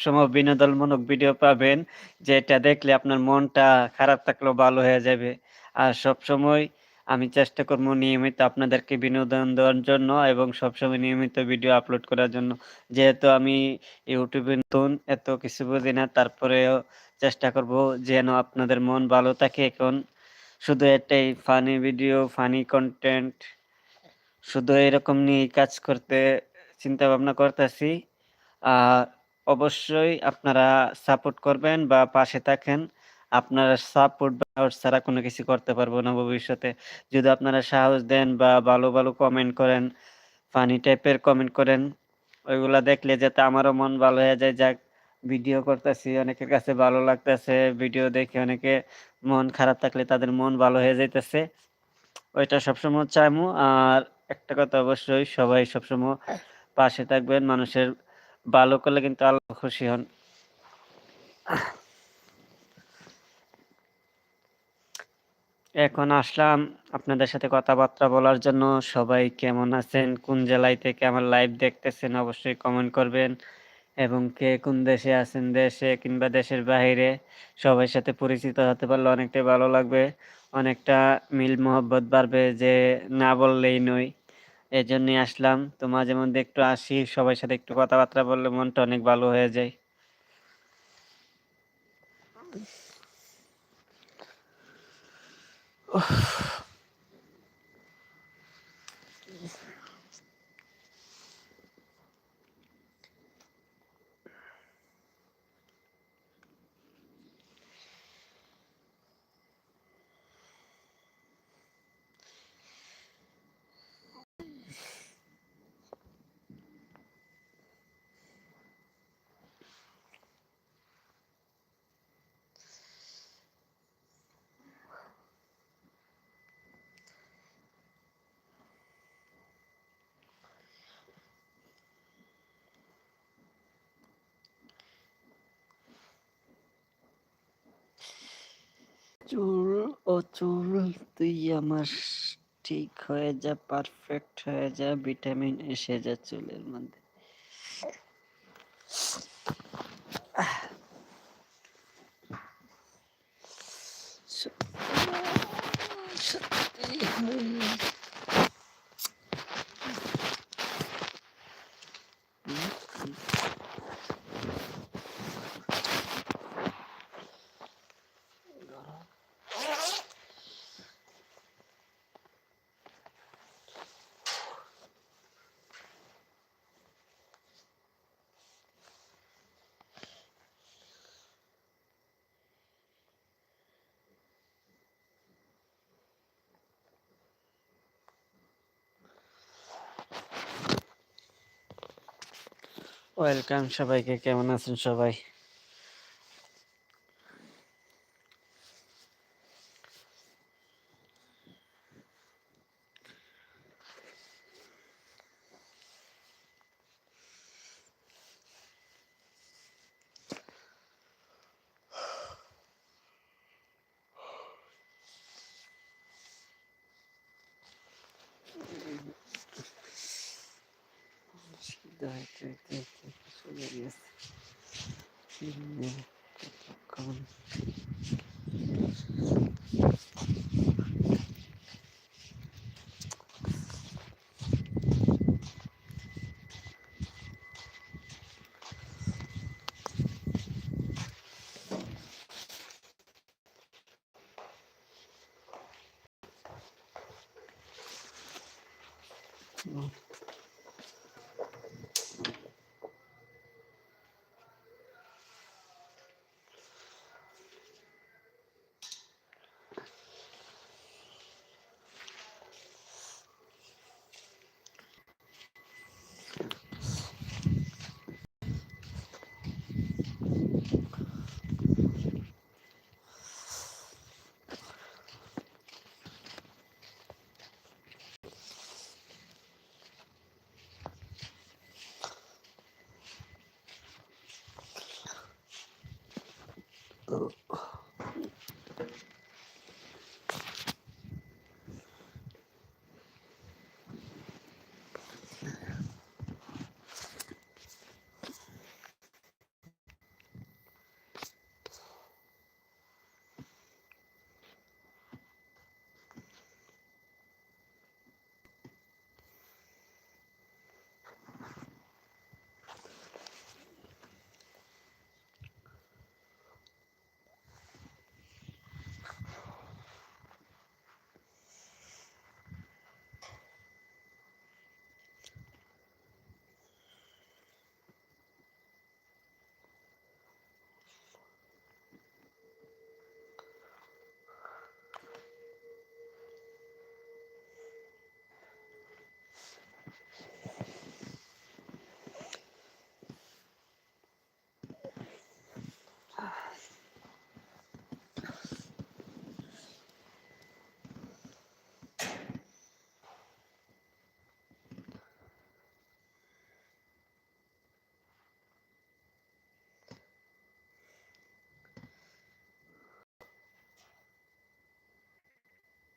সময় বিনোদনমূলক ভিডিও পাবেন যেটা দেখলে আপনার মনটা খারাপ থাকলেও ভালো হয়ে যাবে। আর সবসময় আমি চেষ্টা করব নিয়মিত আপনাদেরকে বিনোদন দেওয়ার জন্য এবং সবসময় নিয়মিত ভিডিও আপলোড করার জন্য। যেহেতু আমি ইউটিউবে নতুন এত কিছু বুঝি না তারপরেও চেষ্টা করব যেন আপনাদের মন ভালো থাকে এখন শুধু এটাই ফানি ভিডিও, ফানি কনটেন্ট শুধু এরকম নিয়েই কাজ করতে চিন্তা ভাবনা করতেছি। আর অবশ্যই আপনারা সাপোর্ট করবেন বা পাশে থাকেন। আপনারা সাপোর্ট ছাড়া কোনো কিছু করতে পারব না ভবিষ্যতে। যদি আপনারা সাহস দেন বা ভালো, ভালো কমেন্ট করেন, ফানি টাইপের কমেন্ট করেন, ওইগুলা দেখলে যাতে আমারও মন ভালো হয়ে যায় যাক ভিডিও করতেছি, অনেকের কাছে ভালো লাগতেছে, ভিডিও দেখে অনেকে মন খারাপ থাকলে তাদের মন ভালো হয়ে যাইতেছে। ওইটা সবসময় চাইমু। আর একটা কথা অবশ্যই সবাই সবসময় পাশে থাকবেন। মানুষের ভালো করলে কিন্তু আল্লাহ খুশি হন। এখন আসলাম আপনাদের সাথে কথাবার্তা বলার জন্য। সবাই কেমন আছেন? কোন জেলায় থেকে আমার লাইভ দেখতেছেন অবশ্যই কমেন্ট করবেন। এবং কে কোন দেশে আছেন, দেশে কিংবা দেশের বাহিরে সবার সাথে পরিচিত হতে পারলে অনেকটাই ভালো লাগবে। অনেকটা মিল মহব্বত বাড়বে যে না বললেই নয়। এজন্যই আসলাম। তো মাঝে মধ্যে একটু আসি, সবাই সাথে একটু কথাবার্তা বললে মনটা অনেক ভালো হয়ে যায়। চুল ও চুল তুই আমার ঠিক হয়ে যা, পারফেক্ট হয়ে যা, ভিটামিন এসে যা চুলের মধ্যে। সত্যি ওয়েলকাম সবাইকে। কেমন আছেন সবাই? evet, evet, evet. Şöyle bir. Şimdi bakalım. …呃、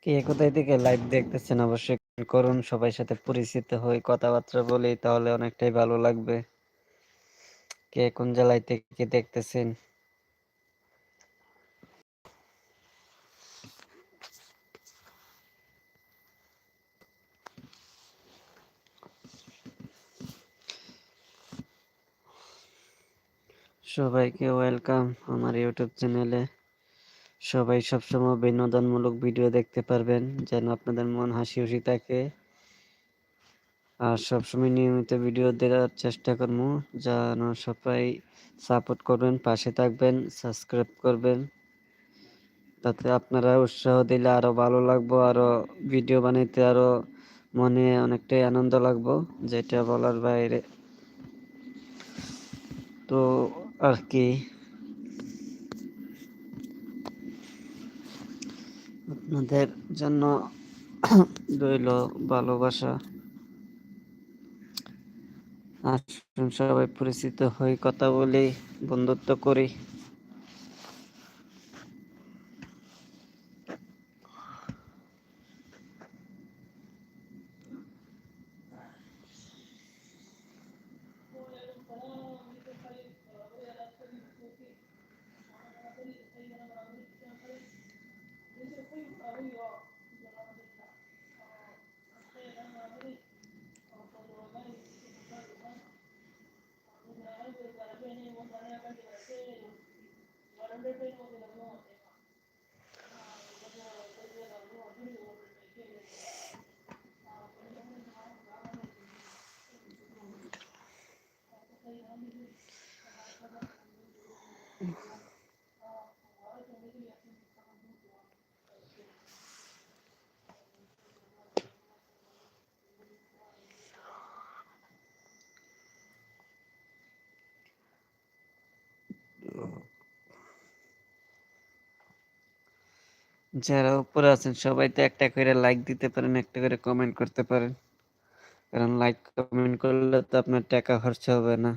কে কোথায় থেকে লাইভ দেখতেছেন অবশ্যই করুন। সবাই সাথে পরিচিত হই, কথাবার্তা বলি, তাহলে অনেকটাই ভালো লাগবে। কে কোন জেলায় থেকে দেখতেছেন? সবাইকে ওয়েলকাম আমার ইউটিউব চ্যানেলে সবাই সবসময় বিনোদনমূলক ভিডিও দেখতে পারবেন, যেন আপনাদের মন হাসি খুশি থাকে। আর সবসময় নিয়মিত ভিডিও দেওয়ার চেষ্টা করব, যেন সবাই সাপোর্ট করবেন, পাশে থাকবেন, সাবস্ক্রাইব করবেন। তাতে আপনারা উৎসাহ দিলে আরও ভালো লাগবো আরও ভিডিও বানাইতে আরও মনে অনেকটাই আনন্দ লাগবো, যেটা বলার বাইরে। তো আর কি। আপনাদের জন্য রইল ভালোবাসা। আসুন সবাই পরিচিত হই কথা বলি বন্ধুত্ব করি। Gracias. যারা উপরে আছেন, সবাই তো একটা করে লাইক দিতে পারেন, একটা করে কমেন্ট করতে পারেন। কারণ লাইক কমেন্ট করলে তো আপনার টাকা খরচা হবে না।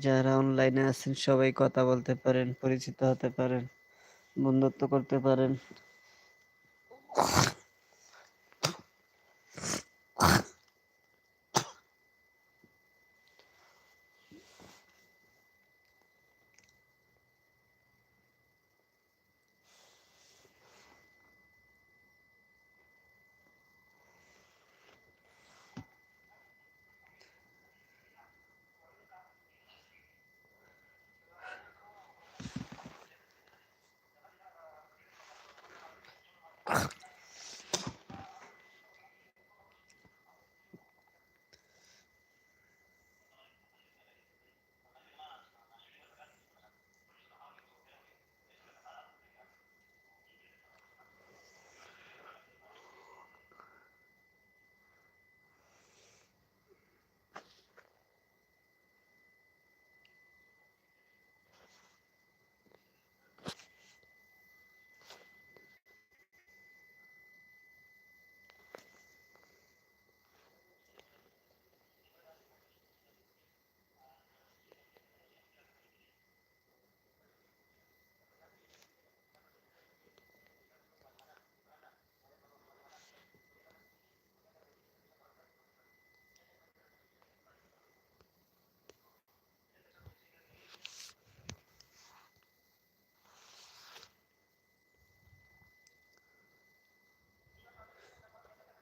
যারা অনলাইনে আছেন সবাই কথা বলতে পারেন পরিচিত হতে পারেন বন্ধুত্ব করতে পারেন।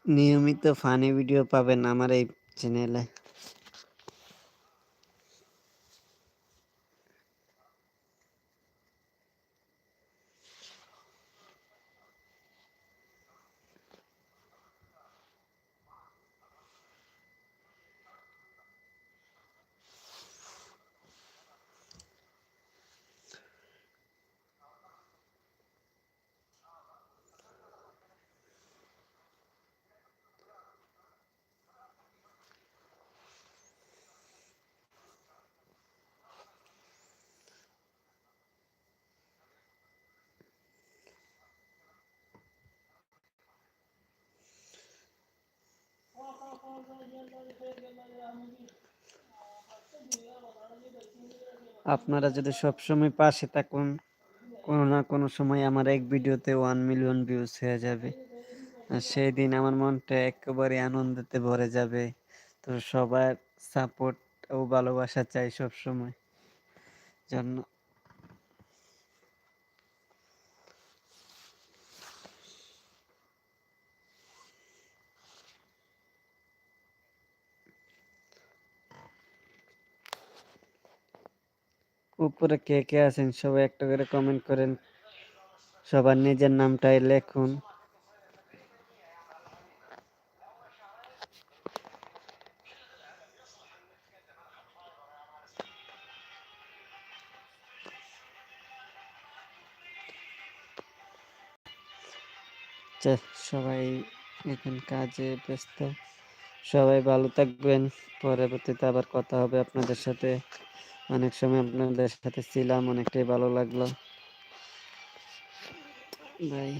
নিয়মিত ফানি ভিডিও পাবেন আমার এই চ্যানেলে আপনারা যদি সবসময় পাশে থাকুন, কোনো না কোনো সময় আমার এক ভিডিওতে ওয়ান মিলিয়ন ভিউজ হয়ে যাবে। সেই দিন আমার মনটা একেবারে আনন্দতে ভরে যাবে। তো সবার সাপোর্ট ও ভালোবাসা চাই সব সময় জন্য উপরে কে কে আছেন সবাই একটা করে কমেন্ট করেন। সবার নিজের নামটাই লেখুন। সবাই এখন কাজে ব্যস্ত। সবাই ভালো থাকবেন। পরবর্তীতে আবার কথা হবে আপনাদের সাথে। অনেক সময় আপনাদের সাথে ছিলাম অনেকটাই ভালো লাগল। বাই